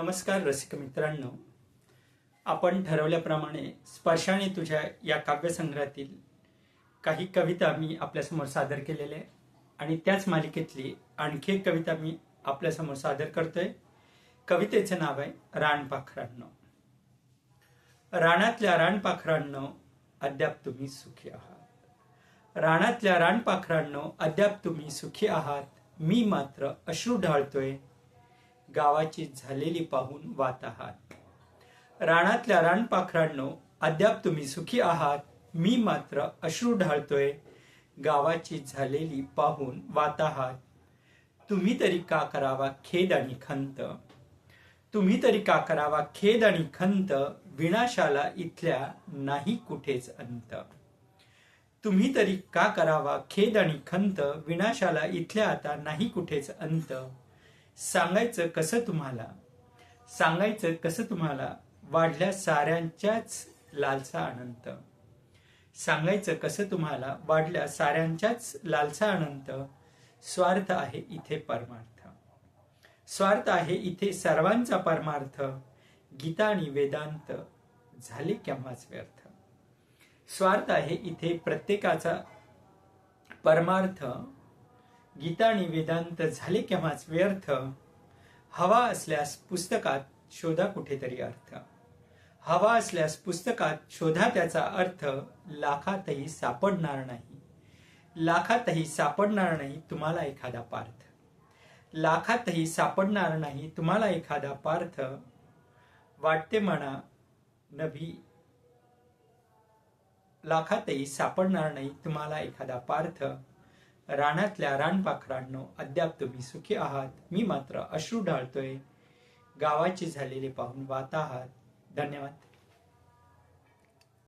नमस्कार रसिक मित्रांनो. आपण ठरवल्याप्रमाणे स्पर्शाने तुझ्या या काव्यसंग्रहातील काही कविता मी आपल्यासमोर सादर केलेल्या आहे आणि त्याच मालिकेतली आणखी एक कविता मी आपल्यासमोर सादर करतोय. कवितेचं नाव आहे रानपाखरांनो राणातल्या रानपाखरांनो अद्याप तुम्ही सुखी आहात. राणातल्या रानपाखरांनो अद्याप तुम्ही सुखी आहात. मी मात्र अश्रू ढाळतोय. गावाची झालेली पाहून वात आहात. रानातल्या रानपाखरांनो अद्याप तुम्ही सुखी आहात. मी मात्र अश्रू ढाळतोय. गावाची झालेली पाहून वात आहात. तुम्ही तरी का करावा खेद आणि खंत? तुम्ही तरी का करावा खेद आणि खंत? विनाशाला इथल्या नाही कुठेच अंत. तुम्ही तरी का करावा खेद आणि खंत? विनाशाला इथल्या आता नाही कुठेच अंत. सांगायचं कसं तुम्हाला? सांगायचं कसं तुम्हाला? वाढल्या साऱ्यांच्याच लालसा अनंत. सांगायचं कसं तुम्हाला? वाढल्या साऱ्यांच्याच लालसा अनंत. स्वार्थ आहे इथे परमार्थ. स्वार्थ आहे इथे सर्वांचा परमार्थ. गीता आणि वेदांत झाले केव्हाच व्यर्थ. स्वार्थ आहे इथे प्रत्येकाचा परमार्थ. गीता आणि वेदांत झाले केव्हाच व्यर्थ? हवा असल्यास पुस्तकात शोधा कुठेतरी अर्थ. हवा असल्यास पुस्तकात शोधा त्याचा अर्थ लाखातही सापडणार नाही. लाखातही सापडणार नाही तुम्हाला एखादा पार्थ. लाखातही सापडणार नाही तुम्हाला एखादा पार्थ. वाटते म्हणा नभी लाखातही सापडणार नाही तुम्हाला एखादा पार्थ. रानातल्या रानपाखरांनो अद्याप तुम्ही सुखी आहात. मी मात्र अश्रू ढाळतोय. गावाचे झालेले पाहून वात आहात. धन्यवाद.